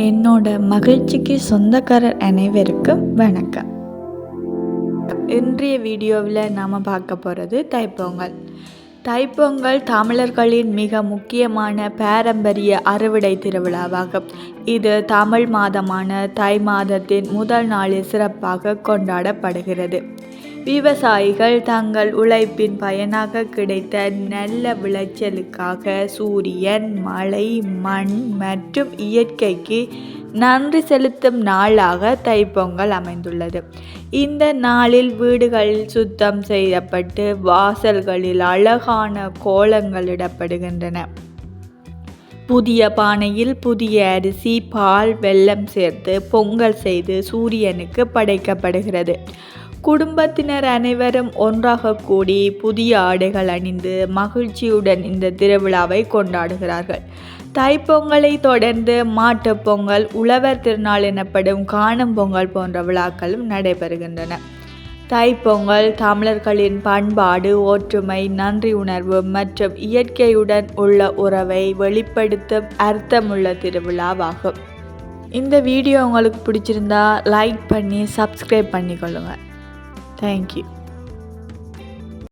என்னோட மகிழ்ச்சிக்கு சொந்தக்காரர் அனைவருக்கும் வணக்கம். இன்றைய வீடியோவில் நாம் பார்க்க போகிறது தைப்பொங்கல். தைப்பொங்கல் தமிழர்களின் மிக முக்கியமான பாரம்பரிய அறுவடை திருவிழாவாகும். இது தமிழ் மாதமான தை மாதத்தின் முதல் நாளில் சிறப்பாக கொண்டாடப்படுகிறது. விவசாயிகள் தங்கள் உழைப்பின் பயனாக கிடைத்த நல்ல விளைச்சலுக்காக சூரியன் மழை மண் மற்றும் இயற்கைக்கு நன்றி செலுத்தும் நாளாக தைப்பொங்கல் அமைந்துள்ளது. இந்த நாளில் வீடுகளில் சுத்தம் செய்யப்பட்டு வாசல்களில் அழகான கோலங்கள் இடப்படுகின்றன. புதிய பானையில் புதிய அரிசி பால் வெல்லம் சேர்த்து பொங்கல் செய்து சூரியனுக்கு படைக்கப்படுகிறது. குடும்பத்தினர் அனைவரும் ஒன்றாக கூடி புதிய ஆடைகள் அணிந்து மகிழ்ச்சியுடன் இந்த திருவிழாவை கொண்டாடுகிறார்கள். தைப்பொங்கலை தொடர்ந்து மாட்டுப்பொங்கல் உழவர் திருநாள் எனப்படும் காணும் பொங்கல் போன்ற விழாக்களும் நடைபெறுகின்றன. தைப்பொங்கல் தமிழர்களின் பண்பாடு ஒற்றுமை நன்றி உணர்வு மற்றும் இயற்கையுடன் உள்ள உறவை வெளிப்படுத்தும் அர்த்தமுள்ள திருவிழாவாகும். இந்த வீடியோ உங்களுக்கு பிடிச்சிருந்தா லைக் பண்ணி சப்ஸ்கிரைப் பண்ணிக்கொள்ளுங்கள் Thank you.